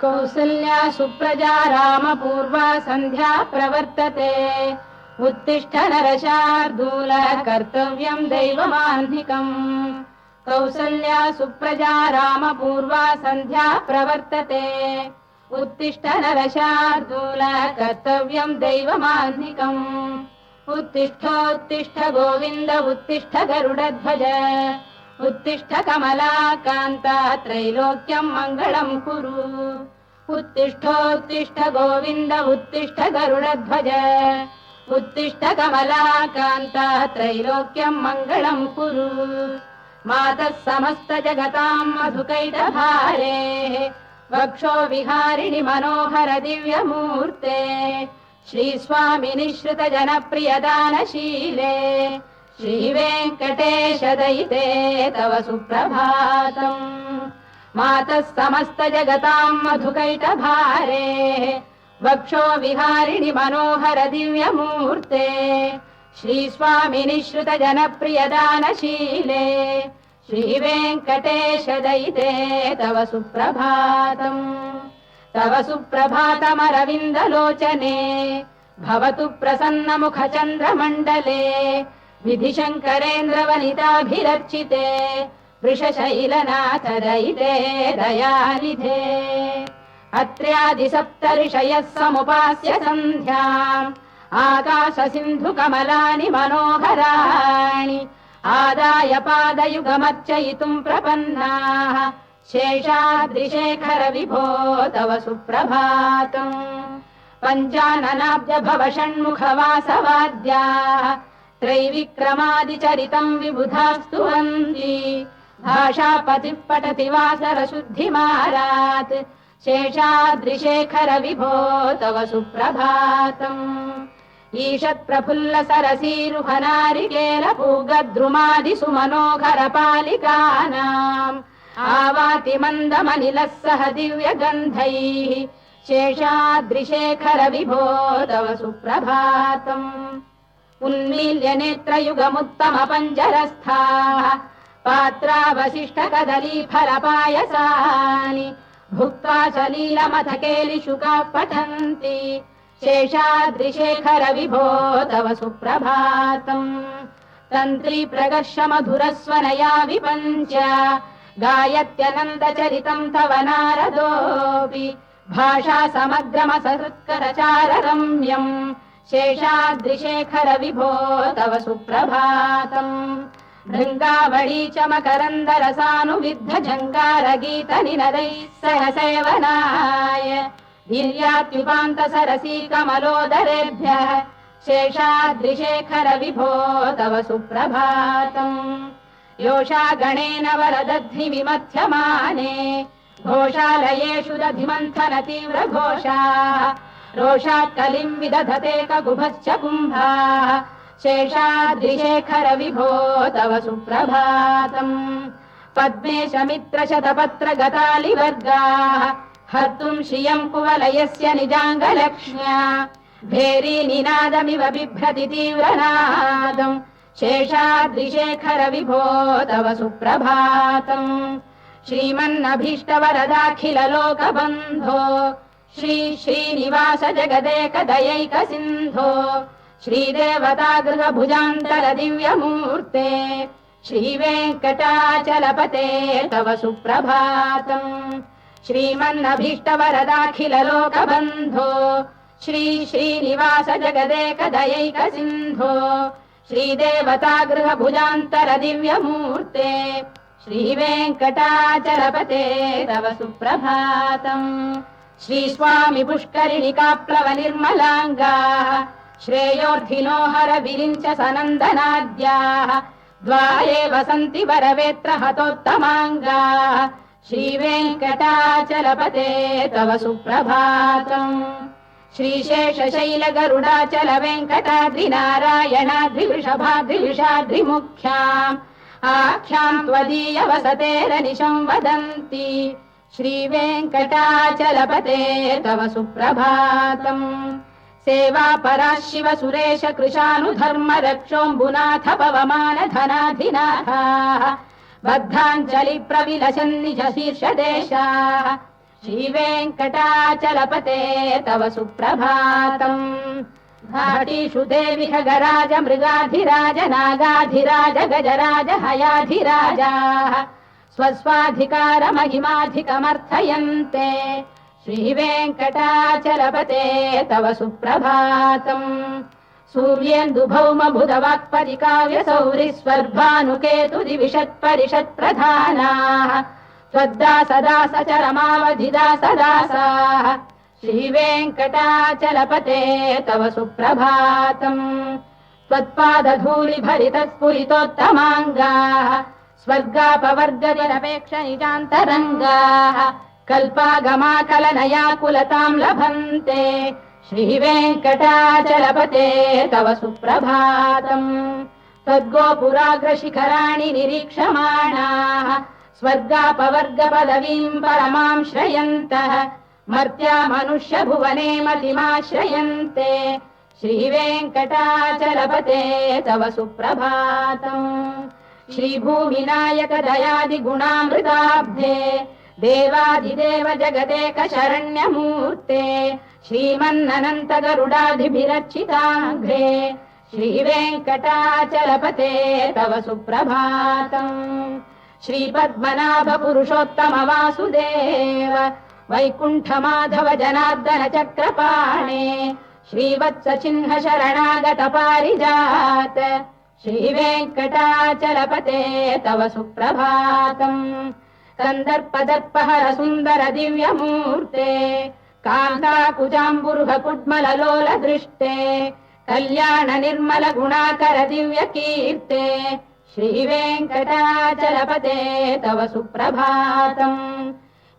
कौसल्या सुप्रजा रामपूर्वा सन्ध्या प्रवर्तते। उत्तिष्ठ नरशार्दूल कर्तव्यम् दैवमाह्निकम् कौसल्या सुप्रजा रामपूर्वा सन्ध्या प्रवर्तते। उत्तिष्ठ नरशार्दूल कर्तव्यम् दैवमाह्निकम् उत्तिष्ठोत्तिष्ठ गोविन्द उत्तिष्ठ गरुडध्वज। उत्तिष्ठ कमलाकान्ता त्रैलोक्यम् मङ्गलम् कुरु उत्तिष्ठोत्तिष्ठ गोविन्द उत्तिष्ठ गरुडध्वज उत्तिष्ठ कमलाकान्ता त्रैलोक्यम् मङ्गलम् कुरु मातः समस्त जगताम् मधुकैटभारेः वक्षो विहारिणि मनोहर दिव्यमूर्ते श्रीस्वामि निःश्रित जनप्रियदानशीले श्रीवेङ्कटेश दयिते तव सुप्रभातम् मातः समस्त जगताम् मधुकैटभारेः वक्षो विहारिणि मनोहर दिव्यमूर्ते श्रीस्वामि निःश्रित जनप्रियदानशीले श्रीवेङ्कटेश दयिते तव सुप्रभातम् तव सुप्रभातमरविन्दलोचने भवतु प्रसन्नमुखचन्द्रमण्डले विधिशङ्करेन्द्रवनिताभिरर्चिते वृषशैलनाथ दयिते दयानिधे अत्र्यादिसप्तऋषयः समुपास्य सन्ध्याम् आकाशसिन्धुकमलानि मनोहराणि आदाय पादयुगमर्चयितुम् प्रपन्नाः शेषाद्रिशेखर विभो तव सुप्रभातम् पञ्चाननाब्ज भव षण्मुखवासवाद्याः त्रैविक्रमादिचरितम् विबुधास्तु वन्ति भाषापतिः पठति वासरशुद्धिमारात् शेषाद्रिशेखर विभो तव सुप्रभातम् ईषत्प्रफुल्ल सरसीरुहनारिकेल पूगद्रुमादिसु मनोहर पालिकानाम् आवाति मन्दमनिलः सह दिव्यगन्धैः शेषाद्रिशेखर विभो तव सुप्रभातम् उन्मील्य नेत्रयुगमुत्तम పాత్రావశిష్ట కదలీ ఫలపాయసాని భుక్త్వా సలీలమథకేలిశుకా పఠంతి శేషాద్రిశేఖర విభో తవ సుప్రభాతం తంత్రి ప్రగర్ష మధురస్వనయా విపంచ గాయత్యనందచరితం తవ నారదోపి భాషా సమగ్రమసహృత్కరచారరమ్యం శేషాద్రిశేఖర విభో తవ సుప్రభాతం विभो तव सुप्रभातम् भृङ्गावळी च मकरन्दरसानुविद्ध जङ्गारगीत निनदैः सह सेवनाय वीर्यात्युपान्त सरसी कमलोदरेभ्यः शेषाद्रिशेखर विभो तव सुप्रभातम् योषा गणेन वरदध्नि विमथ्यमाने घोषालयेषु दधिमन्थन तीव्र घोषाः रोषात् कलिम् विदधते ककुभश्च कुम्भाः शेषाद्रिशेखर विभो तव सुप्रभातम् पद्मेश मित्र शतपत्र गतालिवर्गाः हर्तुम् श्रियम् कुवलयस्य निजाङ्गलक्ष्म्या भेरी निनादमिव बिभ्रति तीव्रनादम् शेषाद्रिशेखर विभो तव सुप्रभातम् श्रीमन्नभीष्टवरदाखिल लोकबन्धो श्री श्रीनिवास जगदेक दयैक सिन्धो श्रीदेवता भुजान्तर दिव्यमूर्ते श्रीवेङ्कटाचलपते तव सुप्रभातम् श्रीमन्नभीष्टवरदाखिल लोकबन्धो श्री श्रीनिवास जगदेक दयैक सिन्धो श्रीदेवता भुजान्तर दिव्यमूर्ते श्रीवेङ्कटाचलपते तव सुप्रभातम् श्रीस्वामि पुष्करिणिकाप्लव निर्मलाङ्गाः श्रेयोर्धिनो हर विरिञ्च सनन्दनाद्याः द्वारे वसन्ति वरवेत्र हतोत्तमाङ्गाः श्रीवेङ्कटाचलपते तव सुप्रभातम् श्रीशेषशैलगरुडाचल वेङ्कटाद्रिनारायणाद्रिवृषभाद्रिविषाद्रिमुख्याम् आख्याम् त्वदीय वसतेरनिशम् वदन्ति श्रीवेङ्कटाचलपते तव सुप्रभातम् सेवा परा शिव सुरेश कृशानुधर्म रक्षोऽम्बुनाथ पवमान धनाधिनाथाः बद्धाञ्जलि प्रविलसन् निज शीर्षदेशाः श्रीवेङ्कटाचलपते तव सुप्रभातम् घाटीषु देवि खगराज मृगाधिराज नागाधिराज गजराज हयाधिराजाः स्वस्वाधिकारमहिमाधिकमर्थयन्ते श्रीवेङ्कटाचलपते तव सुप्रभातम् सूर्येन्दुभौम बुधवाक्परिकाव्यसौरि स्वर्भानुकेतु दिविषत्परिषत्प्रधानाः त्वद्दासदास चरमावधिदासदासाः श्रीवेङ्कटाचलपते तव सुप्रभातम् त्वत्पादधूलिभरितस्फुरितोत्तमाङ्गाः स्वर्गापवर्गनिरपेक्ष निजान्तरङ्गाः कल्पागमाकलनयाकुलताम् लभन्ते श्रीवेङ्कटाचलपते तव सुप्रभातम् त्वद्गोपुराग्रशिखराणि निरीक्षमाणाः स्वर्गापवर्गपदवीम् परमाम् श्रयन्तः मर्त्या मनुष्य भुवने मतिमाश्रयन्ते श्रीवेङ्कटाचलपते तव सुप्रभातम् श्रीभूमिनायक दयादिगुणामृताब्धे देवादिदेव जगदेक शरण्यमूर्ते श्रीमन्ननन्त गरुडाधिभिरर्चिताङ्घ्रे श्रीवेङ्कटाचलपते तव सुप्रभातम् श्रीपद्मनाभ पुरुषोत्तम वासुदेव वैकुण्ठमाधव जनार्दन चक्रपाणे श्रीवत्स चिह्न शरणागत पारिजात श्रीवेङ्कटाचलपते तव सुप्रभातम् కందర్పదర్పహర సుందర దివ్యమూర్తే కాంతాకుజాంబురుహకుడ్మలలోల దృష్టే కళ్యాణ నిర్మల గుణాకర దివ్య కీర్తే శ్రీ వెంకటాచలపతే తవ సుప్రభాతం.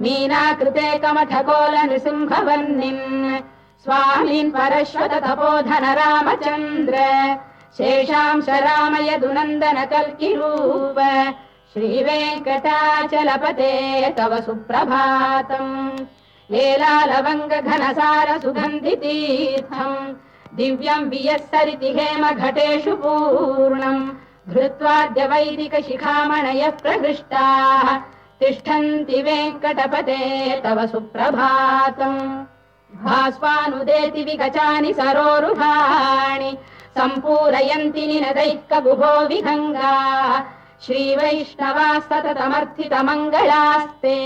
మీనాకృతే కమఠ కమఠకోల నృసింహవర్ణిన్ స్వామిన్ పరశ్వత తపోధన రామచంద్ర శేషాంశ రామయ దునందన కల్కి రూప श्रीवेङ्कटाचलपते तव सुप्रभातम् लेलालवङ्ग घनसार सुगन्धितीर्थम् दिव्यम् वियस्सरिति हेम घटेषु पूर्णम् धृत्वाद्य वैदिक शिखामणयः प्रहृष्टाः तिष्ठन्ति वेङ्कटपते तव सुप्रभातम् भास्वानुदेति विगचानि सरोरुहाणि सम्पूरयन्ति निनदैः कगुभो विहङ्गाः श्रीवैष्णवाः सततमर्थितमङ्गलास्ते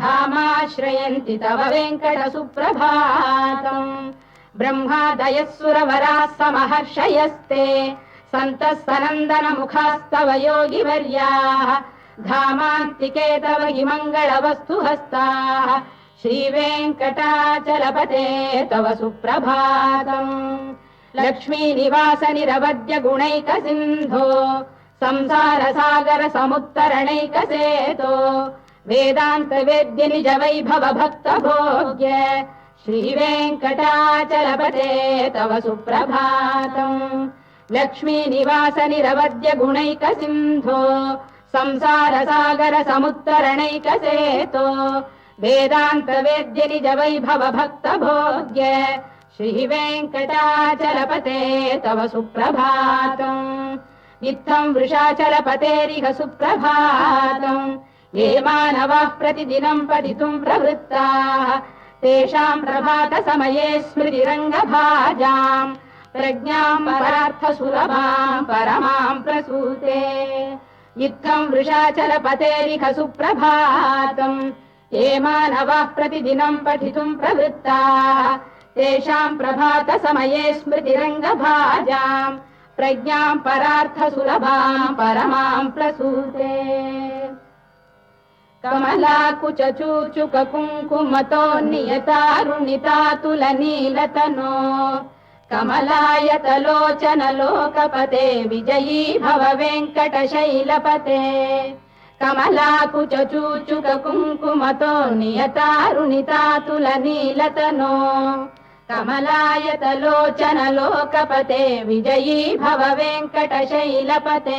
धामाश्रयन्ति तव वेङ्कट सुप्रभातम् ब्रह्मादयः सुरवराः समहर्षयस्ते सन्तः सनन्दन मुखास्तव योगिवर्याः धामान्तिके तव हि मङ्गलवस्तु हस्ताः श्रीवेङ्कटाचलपते तव सुप्रभातम् लक्ष्मीनिवास निरवद्य సంసార సాగర సముత్తరణైక సేతో వేదాంత వేద్య నిజ వైభవ భక్త భోగ్య శ్రీ శ్రీవేంకటాచలపతే తవ సుప్రభాతం. లక్ష్మీ నివాస నిరవద్య గుణైక సింధో సంసార సాగర సముత్తరణైక సేతో వేదాంత వేద్య నిజ వైభవ భక్త భోగ్య శ్రీ శ్రీవేంకటాచలపతే తవ సుప్రభాతం. वैभव भक्त भोग्य श्रीवेङ्कटाचलपते तव सुप्रभातम् इत्थम् वृषाचलपतेरिह सुप्रभातम् ये मानवाः प्रतिदिनम् पठितुम् प्रवृत्ताः तेषाम् प्रभात समये स्मृतिरङ्गभाजाम् प्रज्ञाम् परार्थसुलभाम् परमाम् प्रसूते इत्थम् वृषाचलपतेरिह सुप्रभातम् ये मानवाः प्रतिदिनम् पठितुम् प्रवृत्ताः तेषाम् प्रभात समये स्मृतिरङ्गभाजाम् प्रज्ञाम् परार्थसुलभाम् परमाम् प्रसूते कमलाकुचूचुक कुङ्कुमतो नियतारुणितातुलनीलतनो कमलायतलोचन लोकपते विजयी भव वेङ्कटशैलपते कमलाकुचूचुक कुङ्कुमतो नियतारुणितातुलनीलतनो कमलायतलोचन लोकपते विजयी भव वेङ्कटशैलपते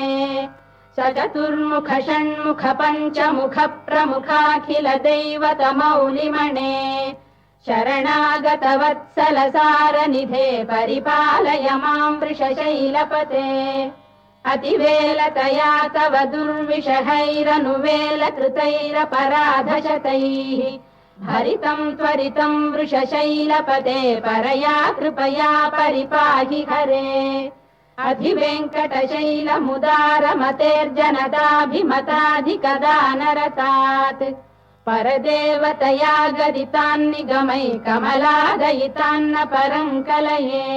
स चतुर्मुख षण्मुख पञ्चमुख प्रमुखाखिल दैवत मौलिमणे शरणागत वत्सल सारनिधे परिपालय माम् वृषशैलपते अतिवेलतया तव दुर्विषहैरनुवेल कृतैरपराधशतैः भरितम् त्वरितम् वृषशैलपते परया कृपया परिपाहि हरे अधिवेङ्कटशैलमुदारमतेर्जनदाभिमताधिकदानरतात् परदेवतया गदितान्निगमै कमलादयितान्न परम् कलये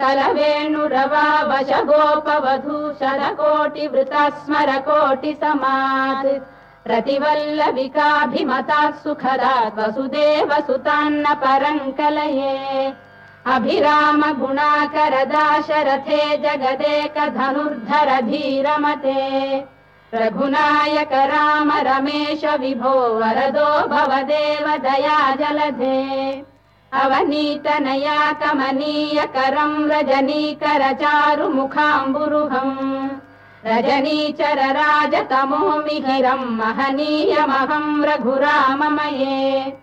कलवेणुरवावशगोपवधू शरकोटिवृता स्मरकोटिसमात् रतिवल्लविकाभिमतात् सुखदात् वसुदेवसुतान्न परम् कलये अभिराम गुणाकरदाशरथे जगदेकधनुर्धर धीरमते रघुनायक राम रमेश विभो वरदो भवदेव दया जलधे अवनीतनया कमनीय करम् రజనీచర రాజతమో మిహిరం మహనీయమహం రఘురామమయే.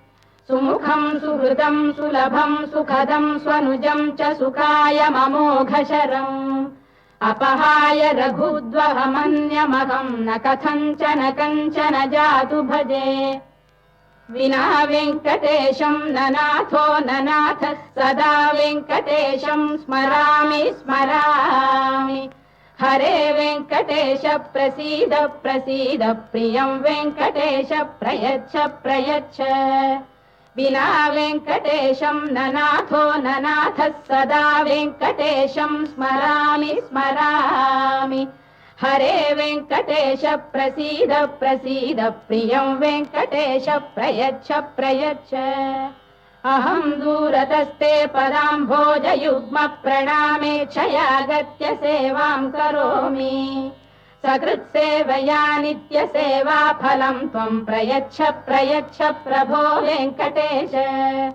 సుముఖం సుహృదం సులభం సుఖదం స్వనుజం చ సుఖాయ మమోఘశరం. అపహాయ రఘుద్వహమన్యమహం న కథంచన కంచన జాతు భజే. వినా వెంకటేశం ననాథో ననాథ సదా వెంకటేశం స్మరామి స్మరామి. హరే వెంకటేశ ప్రసీద ప్రసీద ప్రియం వెంకటేశ ప్రయచ్చ ప్రయచ్చ. వినా వెంకటేశం ననాథో ననాథ సదా వెంకటేశం స్మరామి స్మరామి. హరే వెంకటేశ ప్రసీద ప్రసీద ప్రియం వెంకటేశ ప్రయచ్చ ప్రయచ్చ. अहम् दूरतस्ते पदाम्भोजयुग्म प्रणामे क्षयागत्य सेवाम् करोमि। सकृत्सेवया नित्यसेवा फलम् त्वम् प्रयच्छ प्रयच्छ प्रभो वेङ्कटेश।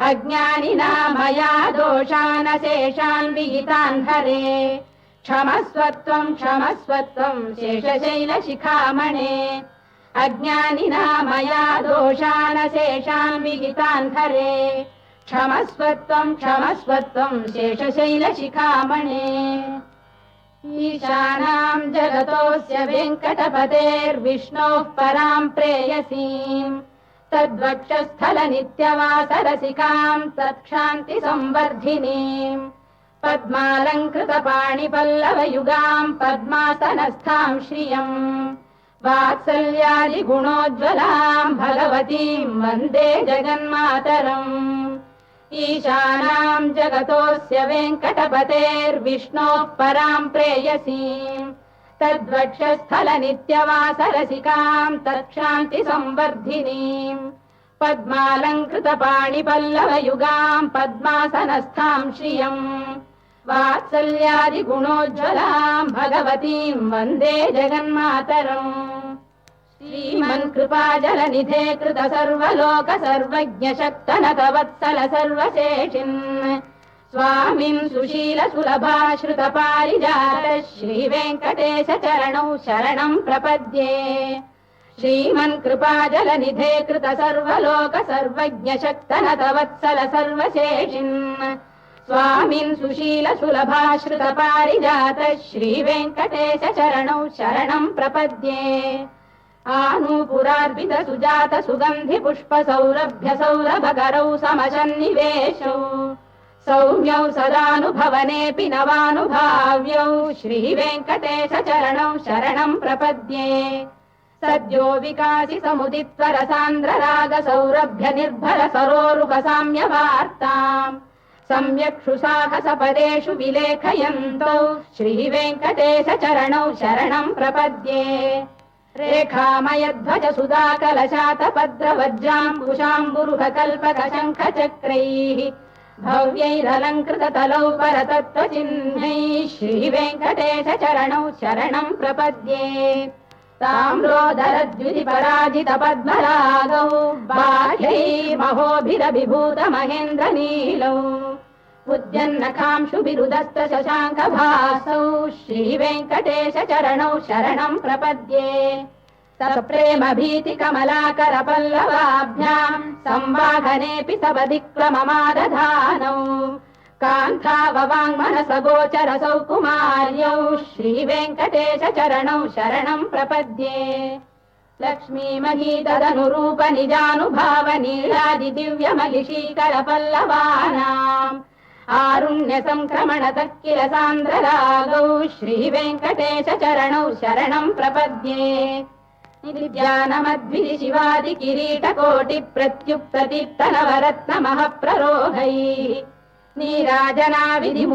अज्ञानिना मया दोषानशेषान् विहितान् हरे। क्षमस्वत्वम् क्षमस्वत्वम् शेषशैलशिखामणे। अज्ञानिना मया दोषानशेषान् विहितान् हरे क्षमस्वत्वम् क्षमस्वत्वम् शेषशैलशिखामणे। ईशानाम् जगतोऽस्य वेङ्कटपतेर्विष्णोः पराम् प्रेयसीम्। तद्वक्षस्थल नित्यवासरसिकाम् వాత్సల్యాది గుణోజ్వలాం భగవతీం వందే జగన్మాతరం. ఈశానాం జగతోస్య వెంకటపతేర్విష్ణోః పరాం ప్రేయసీం. తద్వక్షస్థల నిత్యవాసరసికాం తక్షాంతి సంవర్ధినీం పద్మాలంకృత పాణిపల్లవయుగాం పద్మాసనస్థాం శ్రియం. వాత్సల్యాది గుణోజ్వలాం భగవతీం వందే జగన్మాతరం. శ్రీమన్ కృపాజల నిధే కృత సర్వలోక సర్వజ్ఞ శక్తనత వత్సల సర్వశేషిన్ స్వామిం సుశీల సులభాశ్రుత పారిజాత శ్రీ వెంకటేశ చరణౌ శరణం ప్రపద్యే శ్రీమన్ కృపాజల నిధే కృత సర్వలోక సర్వజ్ఞ శక్తనత వత్సల సర్వశేషిన్ స్వామిన్ సుశీల సులభాశ్రుత పారిజాత శ్రీ వెంకటేశ చరణౌ శరణం ప్రపద్యే आनूपुरार्पित सुजात सुगन्धि पुष्प सौरभ्य सौरभकरौ समशन्निवेशौ सौम्यौ सदानुभवनेऽपि नवानुभाव्यौ श्रीवेङ्कटेश चरणौ शरणम् प्रपद्ये सद्यो विकासि समुदित्वर सान्द्र राग सौरभ्य निर्भर सरोरुह साम्य वार्ताम् सम्यक्षु साहसपदेषु विलेखयन्तौ श्रीवेङ्कटेश चरणौ शरणम् प्रपद्ये रेखामयध्वज सुधाकलशातपद्रवज्राम्बुशाम्बुरुह कल्पक शङ्ख चक्रैः भव्यैरलङ्कृततलौ परतत्त्वचिह्नैः श्रीवेङ्कटेश चरणौ शरणम् प्रपद्ये ताम्रोदरद्युतिपराजित पद्मरागौ बाह्यै महोभिरभिभूत उद्यन्नकांशुभिरुदस्त शशाङ्कभासौ श्रीवेङ्कटेश चरणौ शरणम् प्रपद्ये सप्रेमभीतिकमलाकरपल्लवाभ्याम् संवाहनेऽपि सवधिक्रममादधानौ कान्ताववाङ्मनसगोचरसौ कुमार्यौ श्रीवेङ्कटेश चरणौ शरणम् प्रपद्ये लक्ष्मीमही तदनुरूप निजानुभावनीलादिदिव्यमहिषीकरपल्लवानाम् ఆరుణ్య సంక్రమణ తక్కిల సాంద్రరాగౌ శ్రీ వెంకటేశ చరణౌ శరణం ప్రపద్యే. నిత్యానమద్విధి శివాది కిరీట కోటి ప్రత్యుక్త తీర్థనవరత్న మహప్రరోహై నీరాజనా విధి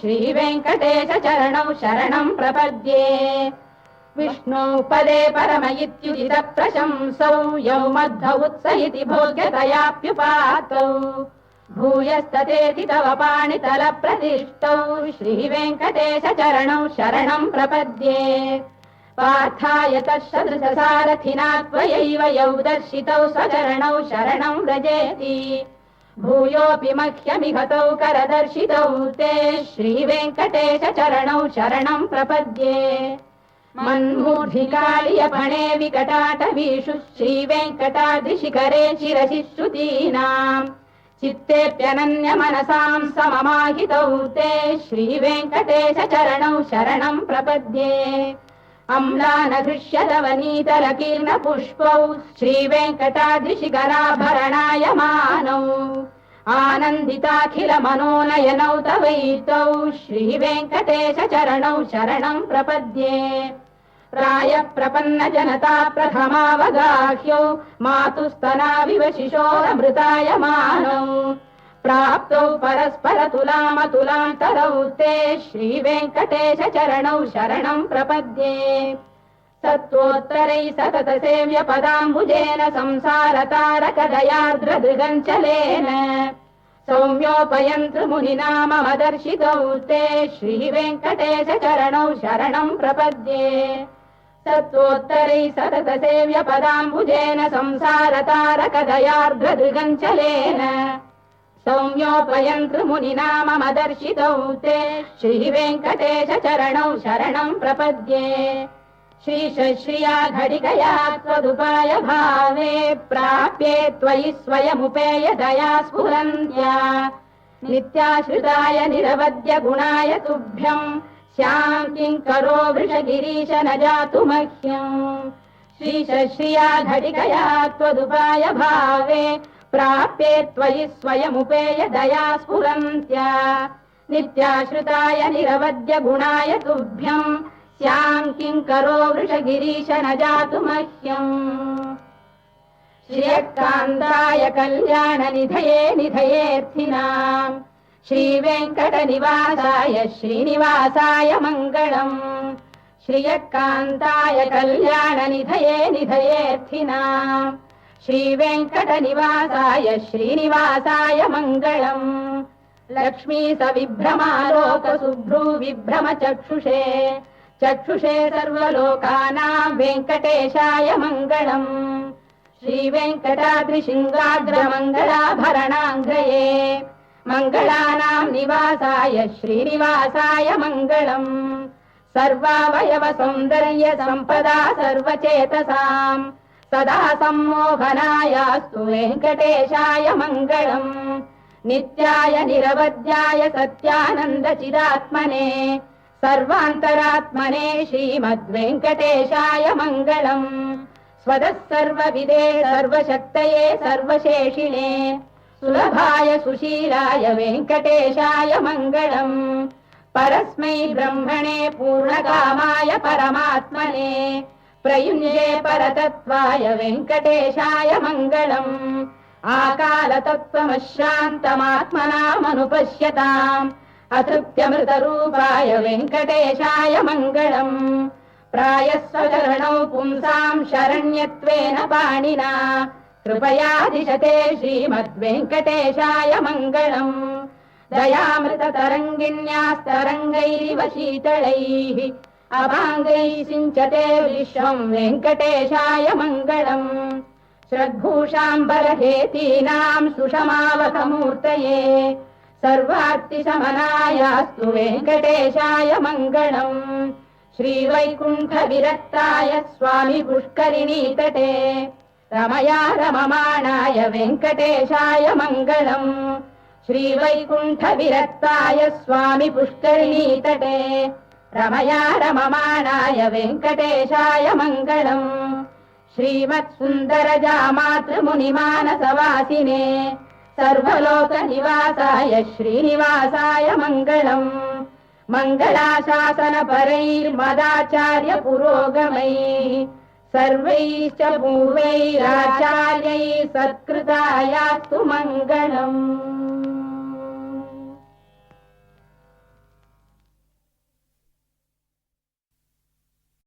శ్రీ వెంకటేశ చరణౌ శరణం ప్రపద్యే. విష్ణో పదే పరమ ఇత్యుదిత ప్రశంసౌ యౌ మధ్య ఉత్స ఇతి భోగ్యతయాప్యుపాతౌ. भूयस्ततेति तव पाणितलप्रदिष्टौ श्रीवेङ्कटेशचरणौ शरणम् प्रपद्ये पार्थाय तत्सदृशसारथिना त्वयैव यौ दर्शितौ स्वचरणौ शरणम् व्रजेति भूयोऽपि मह्यमिहतौ करदर्शितौ ते श्रीवेङ्कटेशचरणौ शरणम् प्रपद्ये मन्मूर्धिकालियपणे विकटाटवीषु श्रीवेङ्कटाद्रिशिखरे शिरसि श्रुतीनाम् चित्तेऽप्यनन्यमनसां सममाहितौ ते श्रीवेङ्कटेश चरणौ शरणं प्रपद्ये अम्लानघृष्यलवनीतलकीर्णपुष्पौ श्रीवेङ्कटाद्रिशिखराभरणाय मानौ आनन्दिताखिल मनोनयनौ तवैतौ श्रीवेङ्कटेश चरणौ शरणं प्रपद्ये प्रायः प्रपन्न जनता प्रथमावगाह्यौ मातुस्तनाविव शिशोरमृताय मानौ प्राप्तौ परस्पर तुलामतुलान्तरौ ते श्रीवेङ्कटेश चरणौ शरणं प्रपद्ये सत्त्वोत्तरै सतत सेव्य पदाम्बुजेन संसारतारकदयार्द्रदृगञ्चलेन सौम्योपयन्तृमुनिना मम दर्शितौ ते श्रीवेङ्कटेश चरणौ शरणं प्रपद्ये सत्त्वोत्तरै सतत सेव्य पदाम्बुजेन संसारतारकदयार्द्रदृगञ्चलेन सौम्योपयन्तृमुनिना मम दर्शितौ ते श्रीवेङ्कटेश चरणौ शरणं प्रपद्ये श्रीशश्रिया घटिकया त्वदुपाय भावे प्राप्ये त्वयि स्वयमुपेय दया स्फुरन्त्या नित्याश्रिताय निरवद्य गुणाय तुभ्यम् श्यां किङ्करो वृषगिरीश न जातु मह्यम् श्रीशश्रिया घटिकया त्वदुपाय भावे प्राप्ये त्वयि स्वयमुपेय दया स्फुरन्त्या नित्याश्रिताय निरवद्य गुणाय तुभ्यम् श्यां किङ्करो वृषगिरीश न जातु मह्यम् श्रियकान्ताय कल्याणनिधये निधयेऽर्थिनाम् श्रीवेङ्कटनिवासाय श्रीनिवासाय मङ्गलम् श्रियकान्ताय कल्याणनिधये निधयेऽर्थिनाम् श्रीवेङ्कटनिवासाय श्रीनिवासाय मङ्गलम् लक्ष्मी सविभ्रमालोकसुभ्रू विभ्रमचक्षुषे चक्षुषे सर्वलोकानां वेङ्कटेशाय मङ्गलम् श्रीवेङ्कटाद्रिशृङ्गाग्रमङ्गलाभरणाङ्ग्रये मङ्गलानां निवासाय श्रीनिवासाय मङ्गलम् सर्वावयव सौन्दर्य सम्पदा सर्वचेतसाम् सदा सम्मोहनायास्तु वेङ्कटेशाय मङ्गलम् नित्याय निरवध्याय सत्यानन्दचिदात्मने सर्वान्तरात्मने श्रीमद्वेङ्कटेशाय मङ्गलम् स्वदः सर्वविदे सर्वशक्तये सर्वशेषिणे सुलभाय सुशीलाय वेङ्कटेशाय मङ्गलम् परस्मै ब्रह्मणे पूर्णकामाय परमात्मने प्रयुञ्जे परतत्त्वाय वेङ्कटेशाय मङ्गलम् आकालतत्त्वमशान्तमात्मनामनुपश्यताम् अतृप्त्यमृतरूपाय वेङ्कटेशाय मङ्गलम् प्रायः स्वचरणौ पुंसाम् शरण्यत्वेन पाणिना कृपयादिशते श्रीमद्वेङ्कटेशाय मङ्गलम् दयामृततरङ्गिन्यास्तरङ्गैरिव शीतलैः अभाङ्गैः सिञ्चते विश्वम् वेङ्कटेशाय मङ्गलम् श्रद्भूषाम्बरहेतीनाम् सुषमावकमूर्तये सर्वार्तिशमनायास्तु वेङ्कटेशाय मङ्गलम् श्रीवैकुण्ठविरक्ताय स्वामि पुष्करिणीतटे रमया रममाणाय वेङ्कटेशाय मङ्गलम् श्रीवैकुण्ठविरक्ताय स्वामि पुष्करिणीतटे రమయా రమమాణాయ వెంకటేశాయ మంగళం श्रीमत्सुन्दरजामातृमुनिमानसवासिने सर्वलोकनिवासाय श्रीनिवासाय मङ्गलम् मङ्गलाशासनपरैर्मदाचार्य पुरोगमैः सर्वैश्च पूर्वैराचार्यैः सत्कृतायास्तु मङ्गलम्